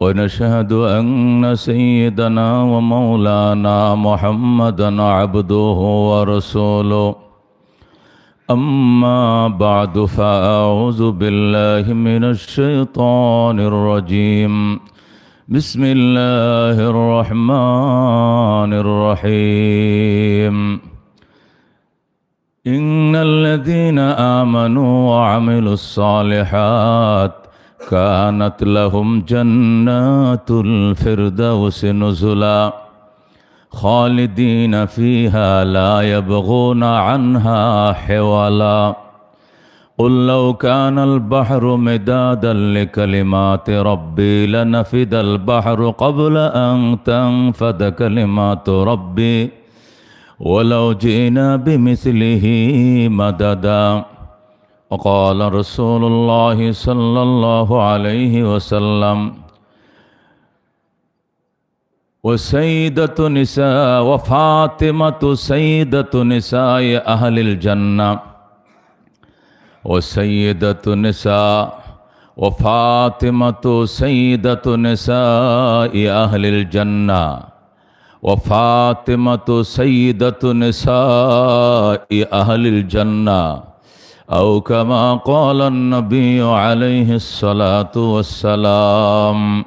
ونشهد أن سيدنا ومولانا محمدا عبده ورسوله. أما بعد فأعوذ بالله من الشيطان الرجيم. بسم الله الرحمن الرحيم. إن الذين آمنوا وعملوا الصالحات كانت لهم جنات الفردوس نزلا خالدين فيها لا يبغون عنها حولا قل لو كان البحر مدادا لكلمات ربي لنفد البحر قبل أن تنفد كلمات ربي ولو جئنا بمثله مددا وقال رسول الله صلى الله عليه وسلم وسيدة نساء وفاطمة سيدة نساء أهل الجنة وسيدة نساء وفاطمة سيدة نساء أهل الجنة وفاطمة سيدة نساء أهل الجنة. أو كما قال النبي عليه الصلاة والسلام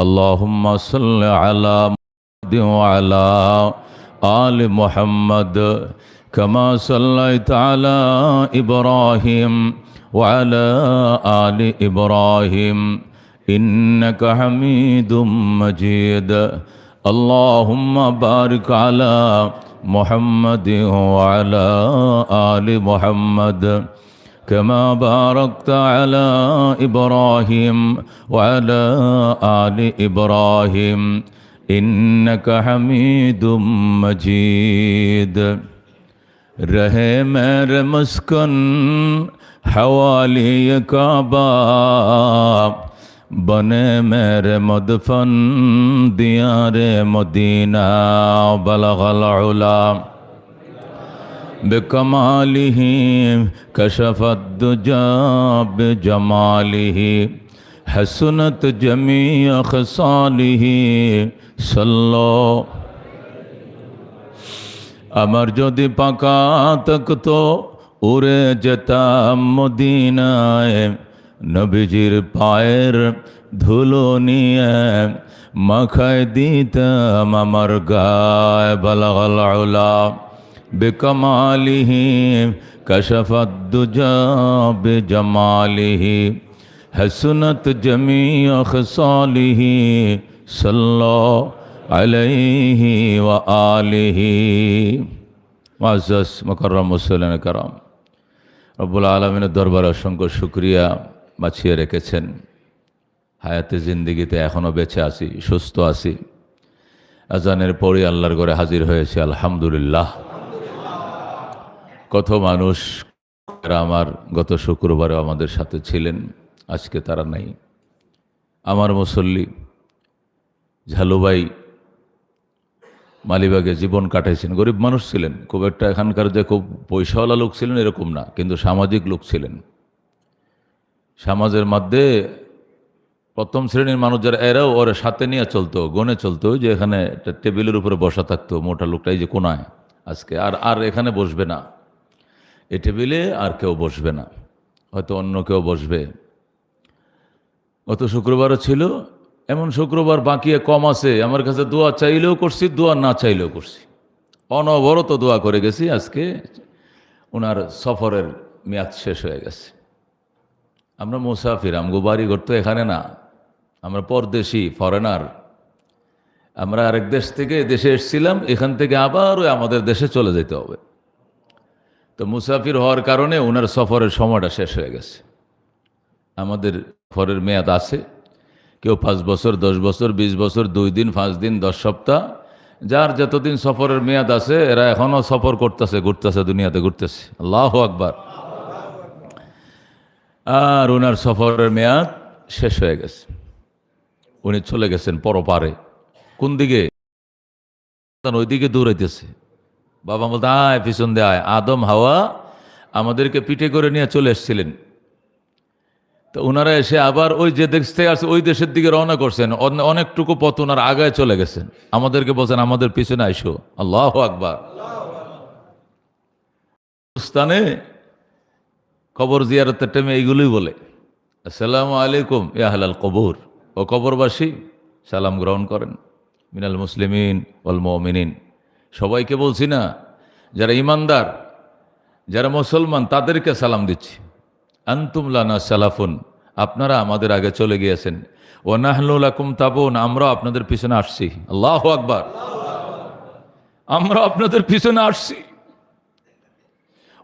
اللهم صل على محمد وعلى آل محمد كما صليت على إبراهيم وعلى آل إبراهيم إنك حميد مجيد. اللهم بارك على محمد وعلى آل محمد كما باركت على إبراهيم وعلى آل إبراهيم إنك حميد مجيد. رہے میر مسکن حوالی کعبہ বনে মেরে মদফন দিয়ারে মদিনা বলগল উলাম بكماله كشف الدجى بجماله حسنت جميع خصاله صلى আমার যদি পাকা থাকতো উড়ে যেতাম মদিনায় নবীজির পায়ের ধুলো নিয়ে মাখায় দিতাম আমার গায় বালাগালা বেকমালিহি কশফদ্দুজা বেজমালিহি। হসনত জমি খসালিহি, সাল্লাহ আলাইহি ওয়া আলিহি। মাজাস মকরম মুসলিন কারাম। রব্বুল আলমিনের দরবার অসংখ্য শুক্রিয়া। বাছিয়ে রেখেছেন। হায়াতে জিন্দিগিতে এখনও বেঁচে আছি, সুস্থ আছি। আজানের পরে আল্লাহর ঘরে হাজির হয়েছে, আলহামদুলিল্লাহ। কত মানুষ আমার গত শুক্রবারে আমাদের সাথে ছিলেন, আজকে তারা নাই। আমার মুসল্লি ঝালুবাই মালিবাগে জীবন কাটাইছেন। গরিব মানুষ ছিলেন, খুব একটা এখানকার যে খুব পয়সাওয়ালা লোক ছিলেন এরকম না, কিন্তু সামাজিক লোক ছিলেন। সমাজের মধ্যে প্রথম শ্রেণির মানুষ যারা, এরাও ওরা সাথে নিয়ে চলতো গনে চলতো যে এখানে একটা টেবিলের উপরে বসা থাকতো, মোটা লোকটা, এই যে কোনায় আজকে, আর আর এখানে বসবে না। এ টেবিলে আর কেউ বসবে না, হয়তো অন্য কেউ বসবে। গত শুক্রবারও ছিল, এমন শুক্রবার বাকি কম আছে, আমার কাছে দোয়া চাইলেও করছি, দোয়া না চাইলেও করছি। অনবরত দোয়া করে গেছি, আজকে ওনার সফরের মেয়াদ শেষ হয়ে গেছে। আমরা মুসাফির, আমগো বাড়ি ঘর তো এখানে না। আমরা পরদেশি ফরেনার আমরা আরেক দেশ থেকে দেশে এসেছিলাম, এখান থেকে আবার ওই আমাদের দেশে চলে যেতে হবে। তো মুসাফির হওয়ার কারণে ওনার সফরের সময়টা শেষ হয়ে গেছে। আমাদের ফরের মেয়াদ আছে। কেউ পাঁচ বছর, দশ বছর, বিশ বছর, দুই দিন, পাঁচ দিন, দশ সপ্তাহ। যার যতদিন সফরের মেয়াদ আছে, এরা এখনও সফর করতেছে, ঘুরতেছে, দুনিয়াতে ঘুরতেছে। আল্লাহ আকবার। আর ওনার সফরের মেয়াদ শেষ হয়ে গেছে। উনি চলে গেছেন পরপারে। কোন দিকে? ওইদিকে দৌড়াইতেছে। বাবা বলতে, আয়, পিছন দিয়ে আয়। আদম, হাওয়া আমাদেরকে পিঠে করে নিয়ে চলে এসেছিলেন। তো ওনারা এসে আবার ওই যে দেশ থেকে আসছে ওই দেশের দিকে রওনা করছেন। অনেকটুকু পথ ওনার আগায় চলে গেছেন। আমাদেরকে বলছেন, আমাদের পিছনে আইসো। আল্লাহ আকবার। স্থানে কবর জিয়ারতের টাইমে এইগুলোই বলে, আসসালামু আলাইকুম ইয়াহলাল কবর। ও কবরবাসী, সালাম গ্রহণ করেন। মিনাল মুসলিমিন ওয়াল মুমিনিন। সবাইকে বলছি না, যারা ইমানদার যারা মুসলমান, তাদেরকে সালাম দিচ্ছি। আন্তুম লানা সালাফুন, আপনারা আমাদের আগে চলে গিয়েছেন। ও নাহলুলাকুম তাবুন আমরা আপনাদের পিছনে আসছি। আল্লাহ আকবার। আমরা আপনাদের পিছনে আসছি।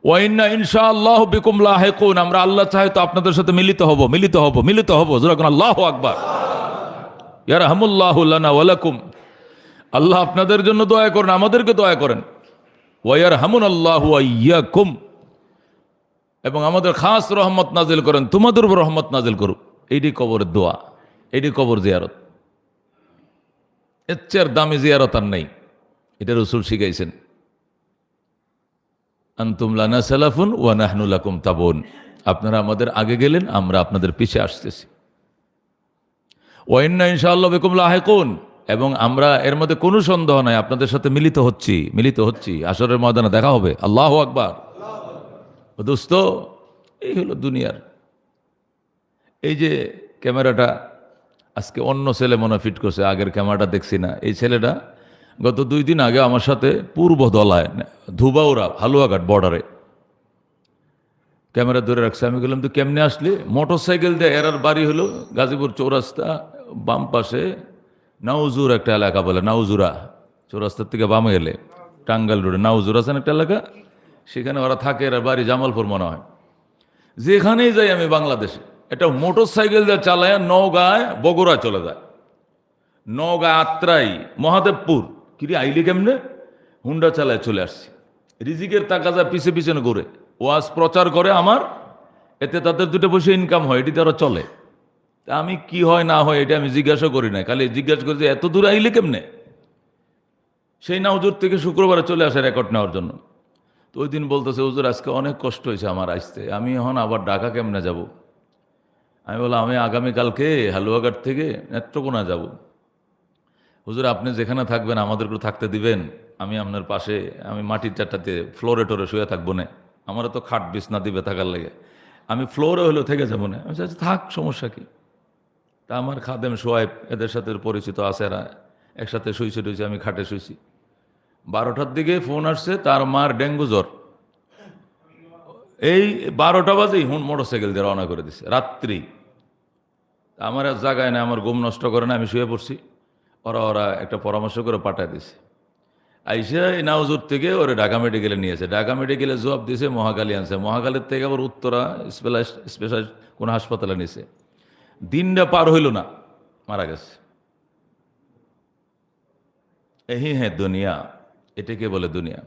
ওয়াইন্না ইনশা আল্লাহ বিকুম লাহেকুন, আমরা আল্লাহ চাই তো আপনাদের সাথে মিলিত হব মিলিত হব মিলিত হব। যেরকম আল্লাহ আকবার। ইয়ার হামুল্লাহ ওয়ালাকুম আল্লাহ আপনাদের জন্য দয়া করেন, আমাদেরকে দয়া করেন। ওয়ার হামুন আল্লাহ ইয়াকুম এবং আমাদের খাস রহমত নাজিল করেন, তোমাদের উপর রহমত নাজিল করুক। এইটি কবরের দোয়া, এইটি কবর জিয়ারত। এর চেয়ে দামি জিয়ারত আর নেই। এটা রসুল শিখাইছেন। আন্তুম লানা সালাফুন ওয়া নাহনু লাকুম তাবুন। আপনারা আমাদের আগে গেলেন, আমরা আপনাদের পিছে আসতেছি। ওয়াইন্না ইনশাআল্লাহ বেকুম লাহেকুন। এবং আমরা এর মধ্যে কোনো সন্দেহ নাই, আপনাদের সাথে মিলিত হচ্ছি মিলিত হচ্ছি। আসরের ময়দানে দেখা হবে। আল্লাহ আকবার। দোস্ত, এই হলো দুনিয়ার। এই যে ক্যামেরাটা আজকে অন্য ছেলে মনে ফিট করছে, আগের ক্যামেরাটা দেখছি না। এই ছেলেটা গত দুই দিন আগে আমার সাথে পূর্ব দলায় ধুবাউরা হালুয়াঘাট বর্ডারে ক্যামেরা ধরে রাখছে। আমি বললাম তো কেমনে আসলি? মোটর সাইকেল দিয়ে এরার বাড়ি হলো গাজীপুর চৌরাস্তা, বাম পাশে নাউজুর একটা এলাকা বলে নাউজুরা চৌরাস্তার থেকে বামে গেলে টাঙ্গাল রোডে নাউজুর আছেন একটা এলাকা? সেখানে ওরা থাকে এরা বাড়ি জামালপুর মনে হয়। যেখানেই যাই আমি বাংলাদেশে। এটা মোটর সাইকেল দিয়ে চালায় নওগাঁয় বগুড়া চলে যায়। নওগাঁ আত্রাই, মহাদেবপুর। কিরে আইলি কেমনে? হুন্ডা চালায় চলে আসছি। রিজিকের যা পিছে পিছনে করে ওয়াজ প্রচার করে আমার, এতে তাদের দুটো বসে ইনকাম হয়, এটি তারা চলে। তা আমি কি হয় না হয় এটা আমি জিজ্ঞাসা করি না খালি জিজ্ঞাসা করি যে এত দূরে আইলে কেমনে? সেই না হুজুর থেকে শুক্রবারে চলে আসে রেকর্ড নেওয়ার জন্য। তো ওই দিন বলতেছে, হুজুর, আজকে অনেক কষ্ট হয়েছে আমার আসতে। আমি এখন আবার ঢাকা কেমনে যাব? আমি বললাম, আমি আগামীকালকে হালুয়াঘাট থেকে নেত্রকোনা যাব। হুজুর, আপনি যেখানে থাকবেন আমাদেরকে থাকতে দিবেন। আমি আপনার পাশে, আমি মাটির চারটাতে ফ্লোরে টোরে শুয়ে থাকব না। আমারও তো খাট বিছনা দিবে থাকার লেগে। আমি ফ্লোরে হলেও থেকে যাব না। আমি থাক, সমস্যা কি? তা আমার খাদেম সোয়াইব, এদের সাথে পরিচিত আছে এরা। একসাথে শুয়েছে টুইছে, আমি খাটে শুয়েছি বারোটার দিকে ফোন আসছে, তার মার ডেঙ্গু জ্বর। এই বারোটা বাজেই হুন মোটর সাইকেল দিয়ে রওনা করে দিছে, রাত্রি। আমার আর জায়গায় না আমার ঘুম নষ্ট করে না আমি শুয়ে পড়ছি। ওরা ওরা একটা পরামর্শ করে পাঠায় দিছে। আইসা এই নাউজুর থেকে ওরা ঢাকা মেডিকেলে নিয়েছে ঢাকা মেডিকেলে জবাব দিয়েছে মহাকালী আনছে। মহাকালীর থেকে আবার উত্তরা স্পেশাল স্পেশাল কোনো হাসপাতালে নিয়েছে দিনটা পার হইল না, মারা গেছে। এই হ্যাঁ দুনিয়া। এটাকে বলে দুনিয়া।